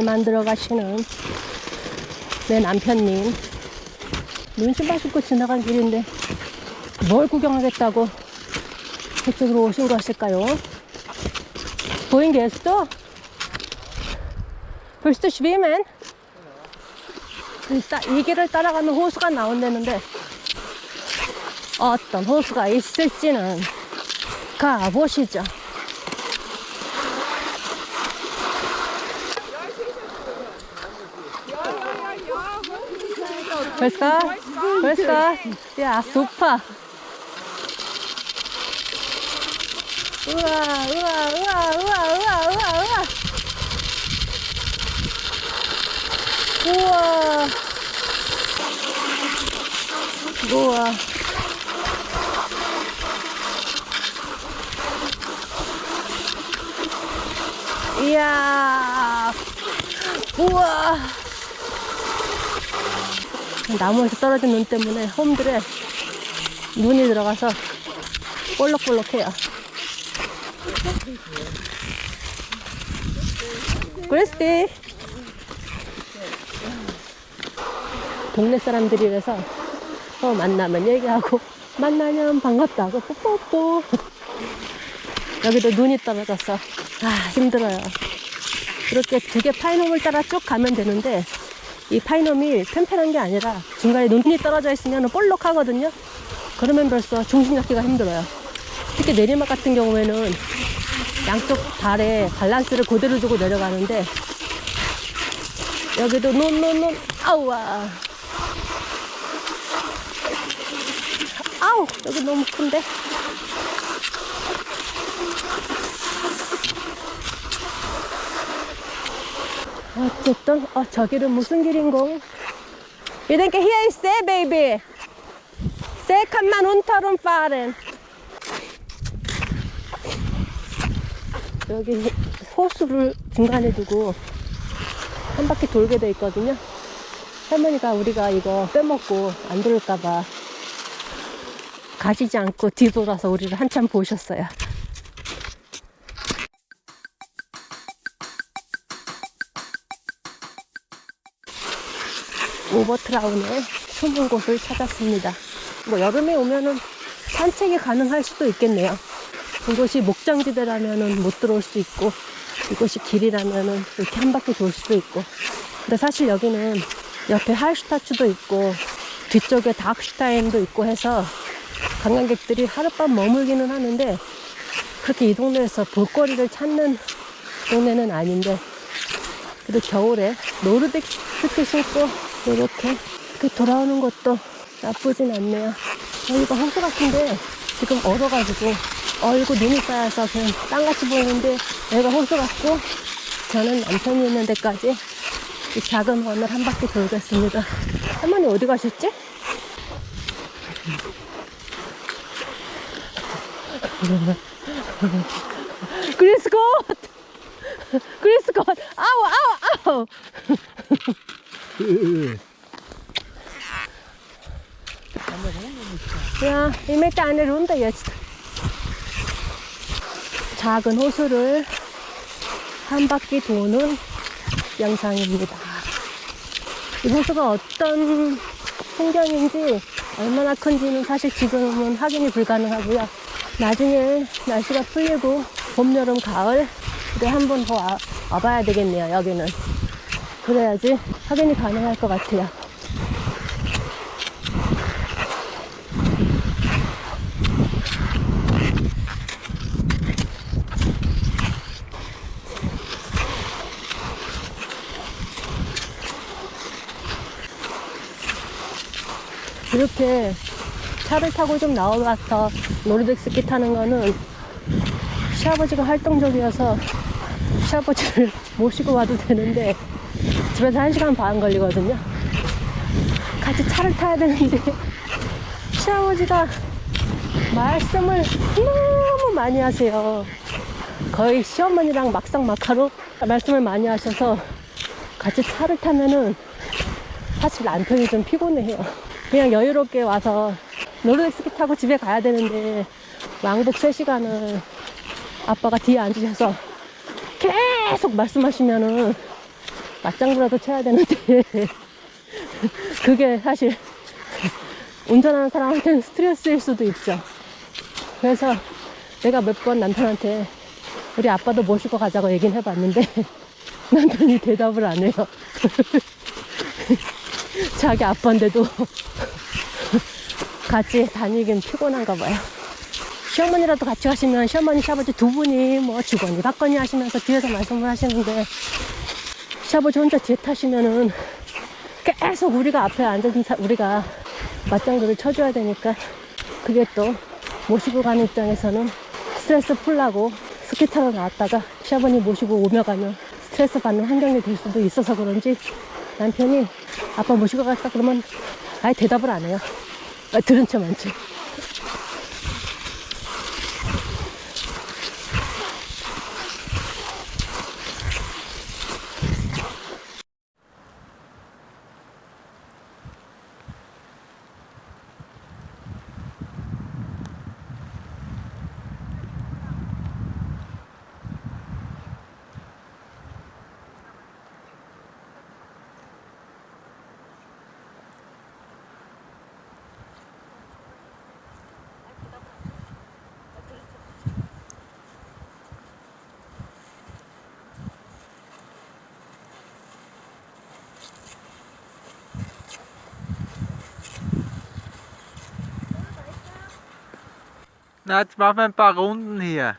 트럭을 만들어 가시는 내 남편님. 눈 신발 신고 지나간 길인데 뭘 구경하겠다고 이쪽으로 오신 것일까요? 보인 게스트? 벌써 따- 이 길을 따라가면 호수가 나온다는데 어떤 호수가 있을지는 가보시죠. Grüß Gott. Grüß Gott. Ja, super. 우와, 우와, 우와, 우와, 우와, 우와, 우와. 우와. 우와. 이야. 우와. 나무에서 떨어진 눈 때문에 홈들에 눈이 들어가서 볼록볼록해요. 그레스티 동네 사람들이라서 어, 만나면 얘기하고 만나면 반갑다고 뽀뽀뽀 여기도 눈이 떨어져서 아 힘들어요 이렇게 두 개 파이놈을 따라 쭉 가면 되는데 이 파이놈이 편편한 게 아니라 중간에 눈이 떨어져 있으면 볼록하거든요. 그러면 벌써 중심 잡기가 힘들어요. 특히 내리막 같은 경우에는 양쪽 발에 밸런스를 그대로 두고 내려가는데 여기도 눈눈눈. 아우와. 아우 여기 너무 큰데 어쨌든 어 저기는 무슨 길인고 Ich denke hier ist See baby 여기 호수를 중간에 두고 한 바퀴 돌게 돼 있거든요. 할머니가 우리가 이거 빼먹고 안 돌을까봐 가시지 않고 뒤돌아서 우리를 한참 보셨어요. 오버트라운의 숨은 곳을 찾았습니다. 뭐 여름에 오면은 산책이 가능할 수도 있겠네요. 이곳이 목장지대라면은 못 들어올 수 있고 이곳이 길이라면은 이렇게 한 바퀴 돌 수도 있고 근데 사실 여기는 옆에 할슈타츠도 있고 뒤쪽에 닥슈타인도 있고 해서 관광객들이 하룻밤 머물기는 하는데 그렇게 이 동네에서 볼거리를 찾는 동네는 아닌데 그래도 겨울에 노르딕 스키 신고 이렇게 이렇게 돌아오는 것도 나쁘진 않네요 여기가 호수 같은데 지금 얼어가지고 얼고 눈이 쌓여서 그냥 땅같이 보이는데 여기가 호수 같고 저는 남편이 있는 데까지 이 작은 원을 한 바퀴 돌겠습니다 할머니 어디 가셨지? 그리스 컷! 그리스 컷! 아우 아우 아우! Ja, ich möchte eine Runde jetzt. 작은 호수를 한 바퀴 도는 영상입니다. 이 호수가 어떤 풍경인지 얼마나 큰지는 사실 지금은 확인이 불가능하고요. 나중에 날씨가 풀리고 봄, 여름, 가을에 한 번 더 와, 와봐야 되겠네요, 여기는. 그래야지 확인이 가능할 것 같아요. 이렇게 차를 타고 좀 나와서 노르딕 스키 타는 거는 시아버지가 활동적이어서 시아버지를 모시고 와도 되는데 집에서 한 시간 반 걸리거든요. 같이 차를 타야 되는데 시아버지가 말씀을 너무 많이 하세요. 거의 시어머니랑 막상 막하로 말씀을 많이 하셔서 같이 차를 타면은 사실 남편이 좀 피곤해요. 그냥 여유롭게 와서 노르딕 스키 타고 집에 가야 되는데 왕복 3시간을 아빠가 뒤에 앉으셔서 계속 말씀하시면은 맞장구라도 쳐야 되는데 그게 사실 운전하는 사람한테는 스트레스일 수도 있죠. 그래서 내가 몇 번 남편한테 우리 아빠도 모시고 가자고 얘기는 해봤는데 남편이 대답을 안 해요. 자기 아빠인데도 같이 다니긴 피곤한가 봐요. 시어머니라도 같이 가시면 시어머니, 시아버지 두 분이 뭐 주거니 받거니 하시면서 뒤에서 말씀을 하시는데 시 아버지 혼자 뒤에 타시면은 계속 우리가 앞에 앉은 사- 우리가 맞장구를 쳐줘야 되니까 그게 또 모시고 가는 입장에서는 스트레스 풀라고 스키 타러 나왔다가 시아버님 모시고 오며 가면 스트레스 받는 환경이 될 수도 있어서 그런지 남편이 아빠 모시고 갈까 그러면 아예 대답을 안 해요. 아, 들은 체 많지. Na, jetzt machen wir ein paar Runden hier.